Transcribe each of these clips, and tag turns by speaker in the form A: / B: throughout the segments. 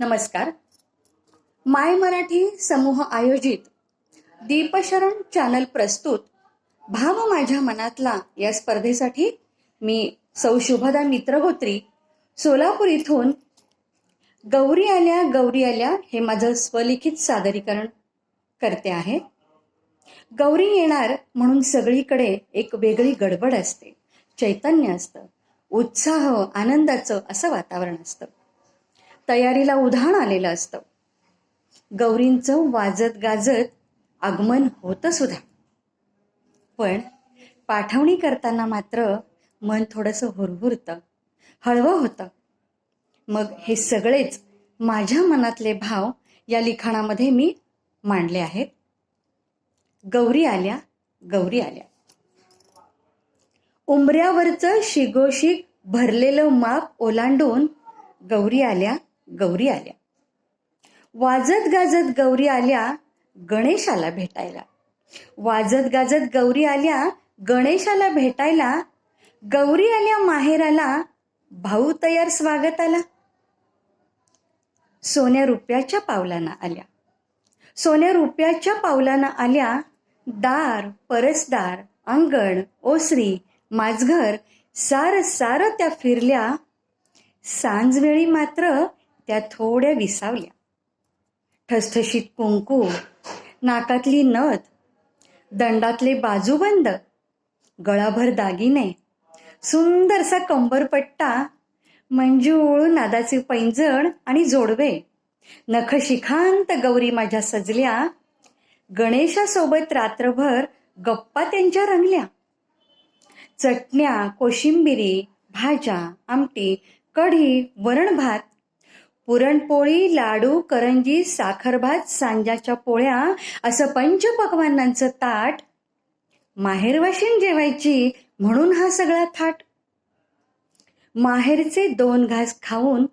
A: नमस्कार. माय मराठी समूह आयोजित दीपशरण चॅनल प्रस्तुत भाव माझ्या मनातला या स्पर्धेसाठी मी सौ शुभदा मित्रगोत्री सोलापूर इथून गौरी आल्या गौरी आल्या हे माझं स्वलिखित सादरीकरण करते आहे. गौरी येणार म्हणून सगळीकडे एक वेगळी गडबड असते. चैतन्य असतं. उत्साह आनंदाचं असं वातावरण असतं. तयारीला उधाण आलेलं असतं. गौरींचं वाजत गाजत आगमन होतं सुद्धा. पण पाठवणी करताना मात्र मन थोडंसं हुरहुरतं हळवं होतं. मग हे सगळेच माझ्या मनातले भाव या लिखाणामध्ये मी मांडले आहेत. गौरी आल्या गौरी आल्या. उंबऱ्यावरचं शिगोशिग भरलेलं माप ओलांडून गौरी आल्या गौरी आल्या. वाजत गाजत गौरी आल्या गणेशाला भेटायला. वाजत गाजत गौरी आल्या गणेशाला भेटायला. गौरी आल्या माहेराला. भाऊ तयार स्वागताला. सोन्या रुपयाच्या पावलांना आल्या. सोन्या रुपयाच्या पावलानं आल्या. दार परसदार अंगण ओसरी माझघर सार सार त्या फिरल्या. सांजवेळी मात्र त्या थोड्या विसावल्या. ठसठशीत कुंकू नाकातली नथ दंडातले बाजूबंद गळाभर दागिने सुंदरसा कंबरपट्टा मंजूळ नादाचे पैंजण आणि जोडवे नखशिखांत गौरी माझ्या सजल्या गणेशासोबत रात्रभर गप्पा त्यांच्या रंगल्या. चटण्या कोशिंबिरी भाज्या आमटी कढी वरण भात पुरणपोळी लाडू करंजी साखरभात सांजाच्या पोळ्या असं पंचपकवानांचं ताट माहेरवाशीन जेवायची म्हणून हा सगळा थाट. माहेरचे दोन घास खाऊन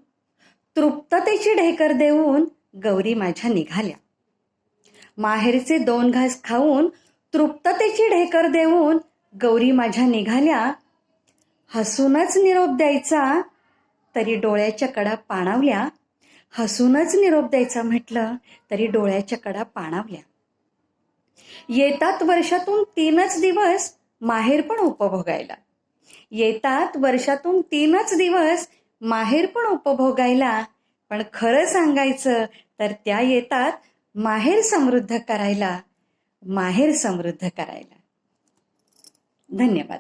A: तृप्ततेची ढेकर देऊन गौरी माझ्या निघाल्या. माहेरचे दोन घास खाऊन तृप्ततेची ढेकर देऊन गौरी माझ्या निघाल्या. हसूनच निरोप द्यायचा तरी डोळ्याच्या कडा पाणावल्या. हसूनच निरोप द्यायचा म्हटलं तरी डोळ्याच्या कडा पाणावल्या. येतात वर्षातून तीनच दिवस माहेर पण उपभोगायला. येतात वर्षातून तीनच दिवस माहेर पण उपभोगायला. पण खरं सांगायचं तर त्या येतात माहेर समृद्ध करायला. माहेर समृद्ध करायला. धन्यवाद.